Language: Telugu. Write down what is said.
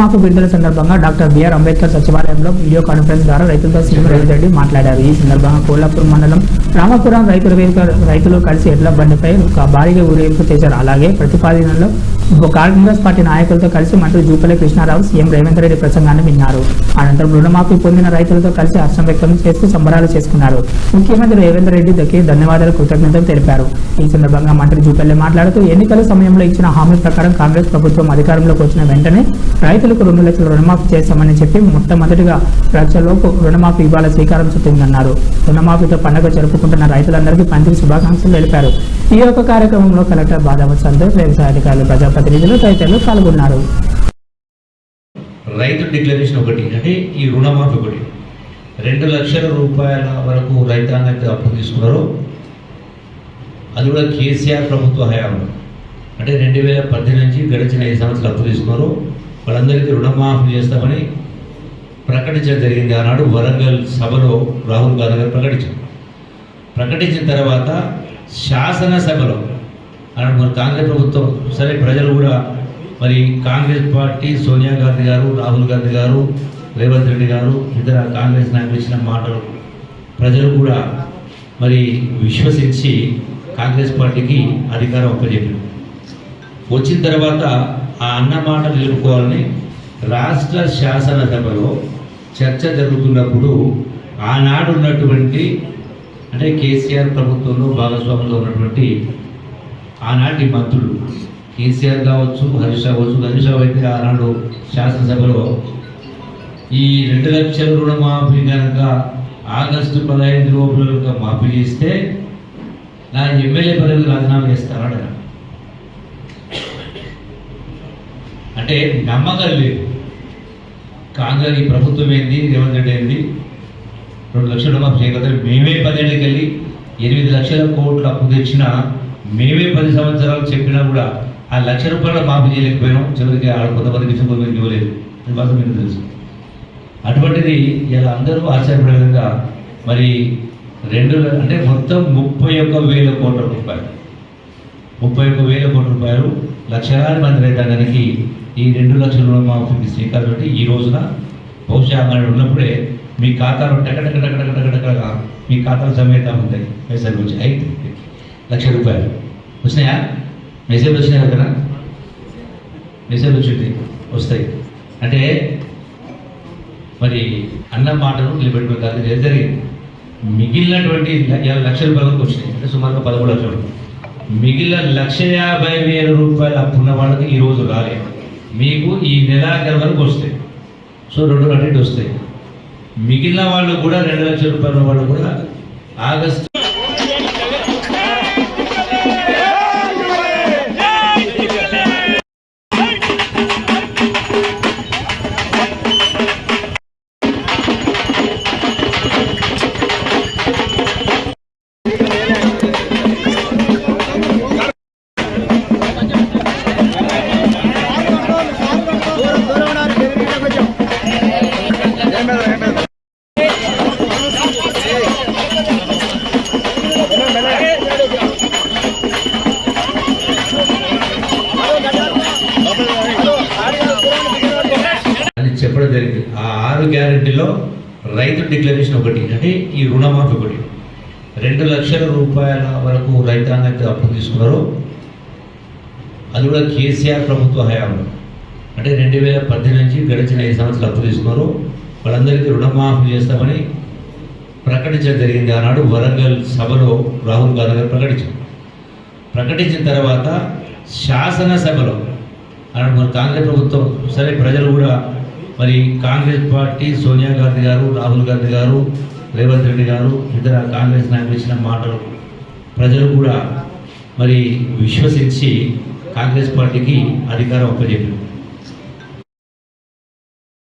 మాకు విడుదల సందర్భంగా డాక్టర్ బిఆర్ అంబేద్కర్ సచివాలయంలో వీడియో కాన్ఫరెన్స్ ద్వారా రైతులతో సీఎం రేవంత్ రెడ్డి మాట్లాడారు. ఈ సందర్భంగా కోల్లాపూర్ మండలం రామాపురం రైతుల వేదిక రైతులు కలిసి ఎడ్ల బండిపై ఒక భారీగా ఊరేగింపు చేశారు. అలాగే ప్రతిపాదనలో కాంగ్రెస్ పార్టీ నాయకులతో కలిసి మంత్రి జూపల్లి కృష్ణారావు సీఎం రేవంత్ రెడ్డి ప్రసంగాన్ని విన్నారు. అనంతరం రుణమాఫీ పొందిన రైతులతో కలిసి హర్షం వ్యక్తం చేస్తూ సంబరాలు చేసుకున్నారు. ముఖ్యమంత్రి రేవంత్ రెడ్డి దక్కి ధన్యవాదాలు కృతజ్ఞతలు తెలిపారు. ఈ సందర్భంగా మంత్రి జూపల్లి మాట్లాడుతూ ఎన్నికల సమయంలో ఇచ్చిన హామీ ప్రకారం కాంగ్రెస్ ప్రభుత్వం అధికారంలోకి వచ్చిన వెంటనే రైతు రైతులకు రెండు లక్షల రుణమాఫీ చేస్తామని చెప్పి మొట్టమొదటిగా లక్షలోపు రుణమాఫీ ఇవ్వాల శ్రీకారం చుట్టిందన్నారు. రుణమాఫీతో పండుగ జరుపుకుంటున్న రైతులందరికీ మంత్రి శుభాకాంక్షలు తెలిపారు. ఈ యొక్క కార్యక్రమంలో కలెక్టర్ బాదావత్ సంతోష్ వ్యవసాయ అధికారులు ప్రజాప్రతినిధులు తదితరులు పాల్గొన్నారు. రైతు డిక్లరేషన్ ఒకటి అంటే ఈ రుణమాఫీ ఒకటి. రెండు లక్షల రూపాయల వరకు రైతాంగం అప్పు తీసుకున్నారో. అది కూడా కేసీఆర్ ప్రభుత్వ హయాంలో. అంటే రెండు వేల పద్దెనిమిది నుంచి గడిచిన ఐదు సంవత్సరాలు అప్పు తీసుకున్నారో. వాళ్ళందరికీ రుణమాఫీ చేస్తామని ప్రకటించడం జరిగింది. ఆనాడు వరంగల్ సభలో రాహుల్ గాంధీ గారు ప్రకటించారు. ప్రకటించిన తర్వాత శాసనసభలో ఆనాడు మరి కాంగ్రెస్ ప్రభుత్వం సరే ప్రజలు కూడా మరి కాంగ్రెస్ పార్టీ సోనియా గాంధీ గారు రాహుల్ గాంధీ గారు రేవంత్ రెడ్డి గారు ఇతర కాంగ్రెస్ నాయకులు ఇచ్చిన మాటలు ప్రజలు కూడా మరి విశ్వసించి కాంగ్రెస్ పార్టీకి అధికారం అప్పచెప్పారు వచ్చిన తర్వాత ఆ అన్న మాట నిలుపుకోవాలని రాష్ట్ర శాసనసభలో చర్చ జరుగుతున్నప్పుడు ఆనాడు ఉన్నటువంటి అంటే కేసీఆర్ ప్రభుత్వంలో భాగస్వాములు ఉన్నటువంటి ఆనాటి మంత్రులు కేసీఆర్ కావచ్చు హరీష్ కావచ్చు హరీష్ అయితే ఆనాడు శాసనసభలో ఈ రెండు లక్షల రుణమాఫీ కనుక ఆగస్టు పదహైదు లోపల మాఫీ చేస్తే నా ఎమ్మెల్యే పదవికి రాజీనామా చేస్తాను అంటే నమ్మకం లేదు. కాంగ్రెస్ ఈ ప్రభుత్వం ఏంది? రేవంత్ రెడ్డి ఏంది? రెండు లక్షల మాకు చేయగలుగుతారు మేమే పదేళ్ళకి వెళ్ళి ఎనిమిది లక్షల కోట్ల అప్పు తెచ్చినా మేమే పది సంవత్సరాలు చెప్పినా కూడా ఆ లక్ష రూపాయలు మాఫీ చేయలేకపోయినాం. చివరికి ఆడ కొంతమంది విషయం కొంతమంది ఇవ్వలేదు. అది మాత్రం మీకు తెలుసు. అటువంటిది ఇలా అందరూ ఆశ్చర్యపడే విధంగా మరి రెండు అంటే మొత్తం ముప్పై ఒక్క వేల కోట్ల రూపాయలు. ముప్పై ఒక్క వేల కోట్ల రూపాయలు లక్షలాది మంది రైతాంగానికి ఈ రెండు లక్షల రుణమాఫీకి శ్రీకారం పెట్టి ఈ రోజున బహుశా మనం ఉన్నప్పుడే మీ ఖాతాలో టకటకటకటకటకటగా మీ ఖాతాలు సమేత ఉంటాయి పైసలు వచ్చి. అయితే లక్ష రూపాయలు. వచ్చినాయా? మెసేజ్ వచ్చినాయి కదా మెసేజ్ వచ్చింది. వస్తాయి. అంటే మరి అన్న మాటను నిలబెట్టుకోవాలి జరిగింది. మిగిలినటువంటి లక్ష రూపాయలకు వచ్చినాయి. అంటే సుమారుగా పదమూడు లక్షలు. మిగిలిన లక్ష యాభై వేల రూపాయలు అప్పున్న వాళ్ళకి ఈ రోజు రాలేదు మీకు ఈ నెలాఖరు వరకు వస్తాయి. సో రెండు అటు వస్తాయి. మిగిలిన వాళ్ళు కూడా రెండు లక్షల రూపాయల వాళ్ళు కూడా ఆగస్టు గ్యారెంటీలో రైతు డిక్లరేషన్ ఒకటి అంటే ఈ రుణమాఫీ ఒకటి. రెండు లక్షల రూపాయల వరకు రైతాంగం అప్పు తీసుకున్నారు. అది కూడా కేసీఆర్ ప్రభుత్వ హయాంలో. అంటే రెండు వేల పద్దెనిమిది నుంచి గడిచిన ఐదు సంవత్సరాలు అప్పు తీసుకున్నారు. వాళ్ళందరికీ రుణమాఫీ చేస్తామని ప్రకటించడం జరిగింది. ఆనాడు వరంగల్ సభలో రాహుల్ గాంధీ గారు ప్రకటించారు. ప్రకటించిన తర్వాత శాసనసభలో ఆనాడు మన కాంగ్రెస్ ప్రభుత్వం సరే ప్రజలు కూడా మరి కాంగ్రెస్ పార్టీ సోనియా గాంధీ గారు రాహుల్ గాంధీ గారు రేవంత్ రెడ్డి గారు ఇతర కాంగ్రెస్ నాయకులు ఇచ్చిన మాటలు ప్రజలు కూడా మరి విశ్వసించి కాంగ్రెస్ పార్టీకి అధికారం అప్పచెప్పారు.